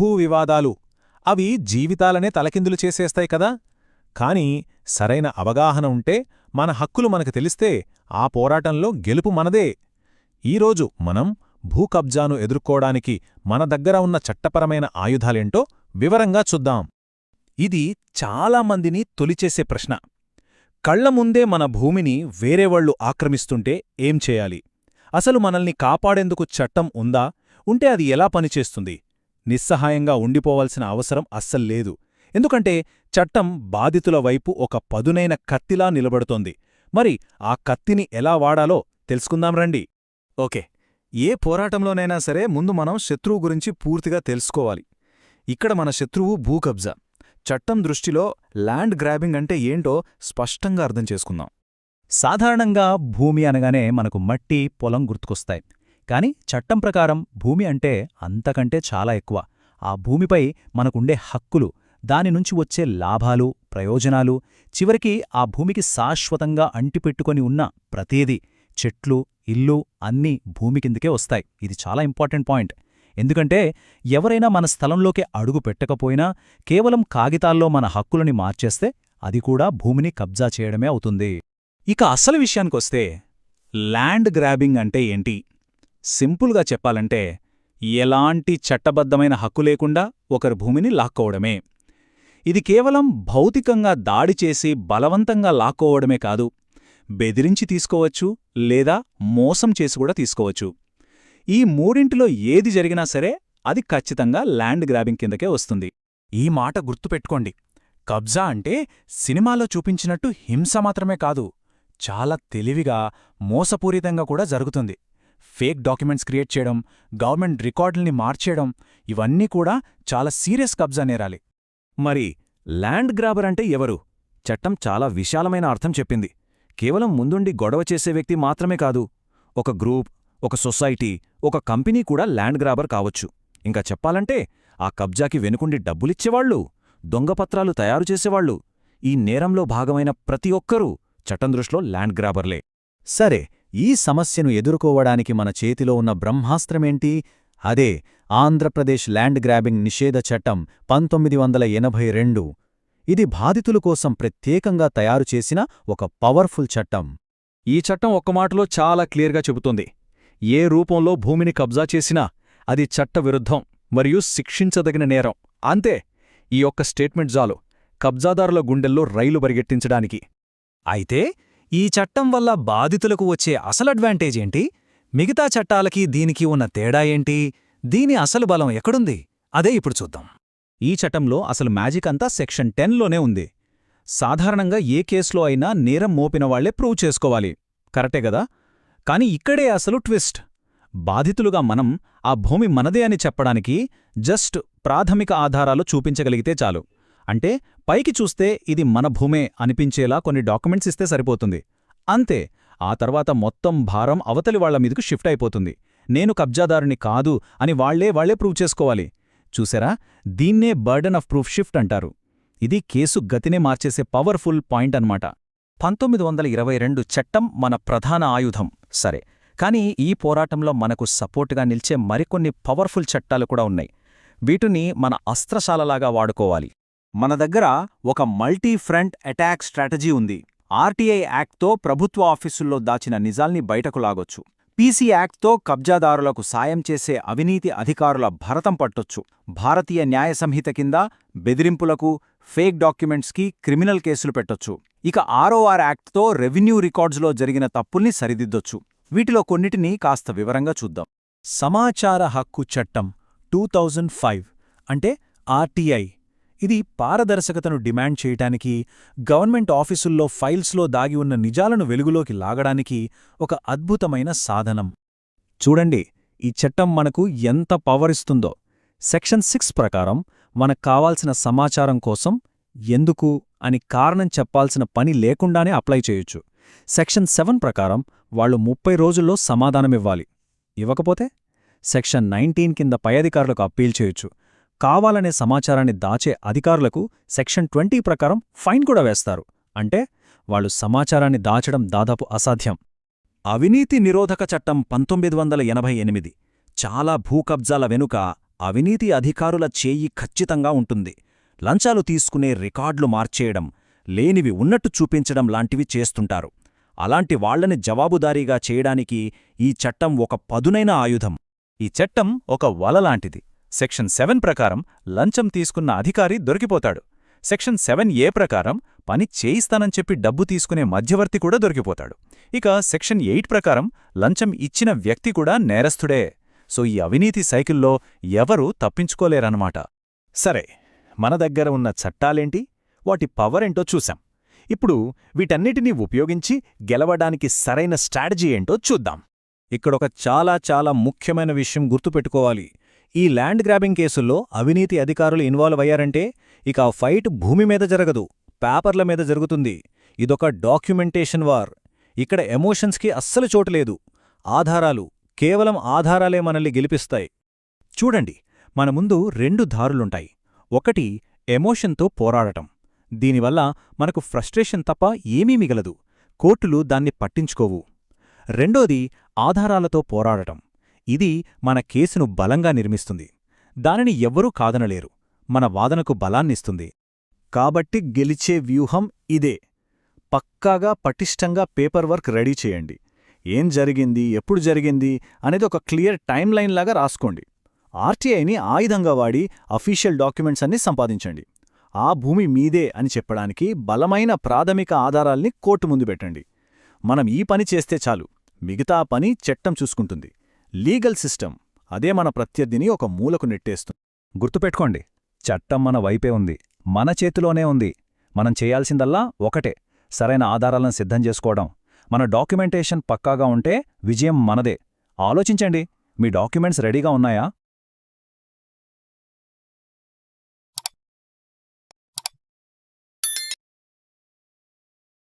భూ వివాదాలు అవి జీవితాలనే తలకిందులు చేసేస్తాయి కదా. కాని సరైన అవగాహన ఉంటే మన హక్కులు మనకు తెలిస్తే ఆ పోరాటంలో గెలుపు మనదే. ఈరోజు మనం భూకబ్జాను ఎదుర్కోవడానికి మన దగ్గర ఉన్న చట్టపరమైన ఆయుధాలేంటో వివరంగా చూద్దాం. ఇది చాలామందిని తొలిచేసే ప్రశ్న. కళ్ళ ముందే మన భూమిని వేరేవాళ్ళు ఆక్రమిస్తుంటే ఏం చేయాలి? అసలు మనల్ని కాపాడేందుకు చట్టం ఉందా? ఉంటే అది ఎలా పనిచేస్తుంది? నిస్సహాయంగా ఉండిపోవాల్సిన అవసరం అస్సల్లేదు ఎందుకంటే చట్టం బాధితుల వైపు ఒక పదునైన కత్తిలా నిలబడుతోంది. మరి ఆ కత్తిని ఎలా వాడాలో తెలుసుకుందాం రండి. ఓకే. ఏ పోరాటంలోనైనా సరే ముందు మనం శత్రువు గురించి పూర్తిగా తెలుసుకోవాలి. ఇక్కడ మన శత్రువు భూకబ్జా చట్టం దృష్టిలో ల్యాండ్ గ్రాబింగ్ అంటే ఏంటో స్పష్టంగా అర్థం చేసుకుందాం. సాధారణంగా భూమి అనగానే మనకు మట్టి పొలం గుర్తుకొస్తాయి. కాని చట్టం ప్రకారం భూమి అంటే అంతకంటే చాలా ఎక్కువ. ఆ భూమిపై మనకుండే హక్కులు దానినుంచి వచ్చే లాభాలు ప్రయోజనాలు చివరికి ఆ భూమికి శాశ్వతంగా అంటిపెట్టుకొని ఉన్న ప్రతీదీ చెట్లు ఇల్లు అన్నీ భూమి కిందకే వస్తాయి. ఇది చాలా ఇంపార్టెంట్ పాయింట్. ఎందుకంటే ఎవరైనా మన స్థలంలోకి అడుగు పెట్టకపోయినా కేవలం కాగితాల్లో మన హక్కులని మార్చేస్తే అది కూడా భూమిని కబ్జా చేయడమే అవుతుంది. ఇక అసలు విషయానికొస్తే ల్యాండ్ గ్రాబింగ్ అంటే ఏంటి? సింపుల్గా చెప్పాలంటే ఎలాంటి చట్టబద్ధమైన హక్కు లేకుండా ఒకరి భూమిని లాక్కోవడమే. ఇది కేవలం భౌతికంగా దాడి చేసి బలవంతంగా లాక్కోవడమే కాదు బెదిరించి తీసుకోవచ్చు లేదా మోసం చేసి కూడా తీసుకోవచ్చు. ఈ మూడింటిలో ఏది జరిగినా సరే అది ఖచ్చితంగా ల్యాండ్ గ్రాబింగ్ కిందకే వస్తుంది. ఈ మాట గుర్తుపెట్టుకోండి. కబ్జా అంటే సినిమాలో చూపించినట్టు హింస మాత్రమే కాదు చాలా తెలివిగా మోసపూరితంగా కూడా జరుగుతుంది. ఫేక్ డాక్యుమెంట్స్ క్రియేట్ చేయడం గవర్నమెంట్ రికార్డుల్ని మార్చేయడం ఇవన్నీ కూడా చాలా సీరియస్ కబ్జా నేరాలి. మరి ల్యాండ్ గ్రాబర్ అంటే ఎవరు? చట్టం చాలా విశాలమైన అర్థం చెప్పింది. కేవలం ముందుండి గొడవ చేసే వ్యక్తి మాత్రమే కాదు ఒక గ్రూప్ ఒక సొసైటీ ఒక కంపెనీ కూడా ల్యాండ్ గ్రాబర్ కావచ్చు. ఇంకా చెప్పాలంటే ఆ కబ్జాకి వెనుకుండి డబ్బులిచ్చేవాళ్ళు దొంగపత్రాలు తయారు చేసేవాళ్ళు ఈ నేరంలో భాగమైన ప్రతి ఒక్కరూ చట్టం దృష్టిలో ల్యాండ్ గ్రాబర్లే. సరే ఈ సమస్యను ఎదుర్కోవడానికి మన చేతిలో ఉన్న బ్రహ్మాస్త్రమేంటి? అదే ఆంధ్రప్రదేశ్ ల్యాండ్ గ్రాబింగ్ నిషేధ చట్టం పంతొమ్మిది వందల ఎనభై రెండు. ఇది బాధితుల కోసం ప్రత్యేకంగా తయారుచేసిన ఒక పవర్ఫుల్ చట్టం. ఈ చట్టం ఒక్క మాటలో చాలా క్లియర్గా చెబుతుంది. ఏ రూపంలో భూమిని కబ్జా చేసినా అది చట్టవిరుద్ధం మరియు శిక్షించదగిన నేరం. అంతే ఈ ఒక్క స్టేట్మెంట్ జాలు కబ్జాదారుల గుండెల్లో రైలు పరిగెట్టించడానికి. అయితే ఈ చట్టం వల్ల బాధితులకు వచ్చే అసలు అడ్వాంటేజ్ ఏంటి? మిగతా చట్టాలకి దీనికి ఉన్న తేడా ఏంటి? దీని అసలు బలం ఎక్కడుంది? అదే ఇప్పుడు చూద్దాం. ఈ చట్టంలో అసలు మ్యాజిక్ అంతా సెక్షన్ టెన్లోనే ఉంది. సాధారణంగా ఏ కేసులో అయినా నేరం మోపినవాళ్ళే ప్రూవ్ చేసుకోవాలి. కరెక్టే గదా కాని ఇక్కడే అసలు ట్విస్ట్. బాధితులుగా మనం ఆ భూమి మనదే అని చెప్పడానికి జస్ట్ ప్రాథమిక ఆధారాలు చూపించగలిగితే చాలు. అంటే పైకి చూస్తే ఇది మన భూమే అనిపించేలా కొన్ని డాక్యుమెంట్స్ ఇస్తే సరిపోతుంది. అంతే ఆ తర్వాత మొత్తం భారం అవతలి వాళ్ళ మీదకు షిఫ్ట్ అయిపోతుంది. నేను కబ్జాదారుని కాదు అని వాళ్ళే వాళ్ళే ప్రూవ్ చేసుకోవాలి. చూసారా? దీన్నే బర్డన్ ఆఫ్ ప్రూఫ్ షిఫ్ట్ అంటారు. ఇది కేసు గతినే మార్చేసే పవర్ఫుల్ పాయింట్ అన్నమాట. పంతొమ్మిది వందల ఇరవై రెండు చట్టం మన ప్రధాన ఆయుధం. సరే కానీ ఈ పోరాటంలో మనకు సపోర్టుగా నిలిచే మరికొన్ని పవర్ఫుల్ చట్టాలు కూడా ఉన్నాయి. వీటిని మన అస్త్రశాలలాగా వాడుకోవాలి. మన దగ్గర ఒక మల్టీ ఫ్రంట్ అటాక్ స్ట్రాటజీ ఉంది. ఆర్టీఐ యాక్ట్తో ప్రభుత్వ ఆఫీసుల్లో దాచిన నిజాల్ని బయటకు లాగొచ్చు. పీసీ యాక్ట్తో కబ్జాదారులకు సాయం చేసే అవినీతి అధికారుల భరతం పట్టొచ్చు. భారతీయ న్యాయ సంహిత కింద బెదిరింపులకు ఫేక్ డాక్యుమెంట్స్కి క్రిమినల్ కేసులు పెట్టొచ్చు. ఇక ఆర్ఓఆర్ యాక్ట్తో రెవెన్యూ రికార్డ్స్లో జరిగిన తప్పుల్ని సరిదిద్దొచ్చు. వీటిలో కొన్నిటిని కాస్త వివరంగా చూద్దాం. సమాచార హక్కు చట్టం టూ అంటే ఆర్టీఐ ఇది పారదర్శకతను డిమాండ్ చేయటానికి గవర్నమెంట్ ఆఫీసుల్లో ఫైల్స్లో దాగి ఉన్న నిజాలను వెలుగులోకి లాగడానికి ఒక అద్భుతమైన సాధనం. చూడండి ఈ చట్టం మనకు ఎంత పవరిస్తుందో సెక్షన్ సిక్స్ ప్రకారం మనకు కావాల్సిన సమాచారం కోసం ఎందుకు అని కారణం చెప్పాల్సిన పని లేకుండానే అప్లై చేయొచ్చు. సెక్షన్ సెవెన్ ప్రకారం వాళ్ళు ముప్పై రోజుల్లో సమాధానమివ్వాలి ఇవ్వకపోతే సెక్షన్ నైన్టీన్ కింద పై అధికారులకు అప్పీల్ చేయొచ్చు. కావాలనే సమాచారాన్ని దాచే అధికారులకు సెక్షన్ ట్వంటీ ప్రకారం ఫైన్ కూడా వేస్తారు. అంటే వాళ్ళు సమాచారాన్ని దాచడం దాదాపు అసాధ్యం. అవినీతి నిరోధక చట్టం పంతొమ్మిది వందల ఎనభై ఎనిమిది. చాలా భూకబ్జాల వెనుక అవినీతి అధికారుల చేయి ఖచ్చితంగా ఉంటుంది. లంచాలు తీసుకునే రికార్డులు మార్చేయడం లేనివి ఉన్నట్టు చూపించడం లాంటివి చేస్తుంటారు. అలాంటి వాళ్ళని జవాబుదారీగా చేయడానికి ఈ చట్టం ఒక పదునైన ఆయుధం. ఈ చట్టం ఒక వల లాంటిది. సెక్షన్ సెవెన్ ప్రకారం లంచం తీసుకున్న అధికారి దొరికిపోతాడు. సెక్షన్ సెవెన్ ఏ ప్రకారం పని చేయిస్తానని చెప్పి డబ్బు తీసుకునే మధ్యవర్తి కూడా దొరికిపోతాడు. ఇక సెక్షన్ ఎయిట్ ప్రకారం లంచం ఇచ్చిన వ్యక్తి కూడా నేరస్థుడే సో ఈ అవినీతి సైకిల్లో ఎవరూ తప్పించుకోలేరన్నమాట. సరే మన దగ్గర ఉన్న చట్టాలేంటి? వాటి పవరేంటో చూశాం. ఇప్పుడు వీటన్నిటినీ ఉపయోగించి గెలవడానికి సరైన స్ట్రాటజీ ఏంటో చూద్దాం. ఇక్కడొక చాలా చాలా ముఖ్యమైన విషయం గుర్తుపెట్టుకోవాలి. ఈ ల్యాండ్ గ్రాబింగ్ కేసుల్లో అవినీతి అధికారులు ఇన్వాల్వ్ అయ్యారంటే ఇక ఆ ఫైట్ భూమి మీద జరగదు పేపర్ల మీద జరుగుతుంది. ఇదొక డాక్యుమెంటేషన్ వార్. ఇక్కడ ఎమోషన్స్కి అస్సలు చోటులేదు ఆధారాలు కేవలం ఆధారాలే మనల్ని గెలిపిస్తాయి. చూడండి మన ముందు రెండు దారులుంటాయి. ఒకటి ఎమోషన్తో పోరాడటం. దీనివల్ల మనకు ఫ్రస్ట్రేషన్ తప్ప ఏమీ మిగలదు. కోర్టులు దాన్ని పట్టించుకోవు. రెండోది ఆధారాలతో పోరాడటం. ఇది మన కేసును బలంగా నిర్మిస్తుంది. దానిని ఎవ్వరూ కాదనలేరు. మన వాదనకు బలాన్నిస్తుంది. కాబట్టి గెలిచే వ్యూహం ఇదే. పక్కాగా పటిష్టంగా పేపర్ వర్క్ రెడీ చేయండి. ఏం జరిగింది ఎప్పుడు జరిగింది అనేది ఒక క్లియర్ టైం లైన్ లాగా రాసుకోండి. ఆర్టీఐని ఆయుధంగా వాడి అఫీషియల్ డాక్యుమెంట్స్ అన్ని సంపాదించండి. ఆ భూమి మీదే అని చెప్పడానికి బలమైన ప్రాథమిక ఆధారాల్ని కోర్టు ముందు పెట్టండి. మనం ఈ పని చేస్తే చాలు. మిగతా పని చట్టం చూసుకుంటుంది. లీగల్ సిస్టమ్ అదే మన ప్రత్యర్థిని ఒక మూలకు నెట్టేస్తుంది. గుర్తుపెట్టుకోండి చట్టం మన వైపే ఉంది మన చేతిలోనే ఉంది. మనం చేయాల్సిందల్లా ఒకటే సరైన ఆధారాలను సిద్ధం చేసుకోవడం. మన డాక్యుమెంటేషన్ పక్కాగా ఉంటే విజయం మనదే. ఆలోచించండి మీ డాక్యుమెంట్స్ రెడీగా ఉన్నాయా?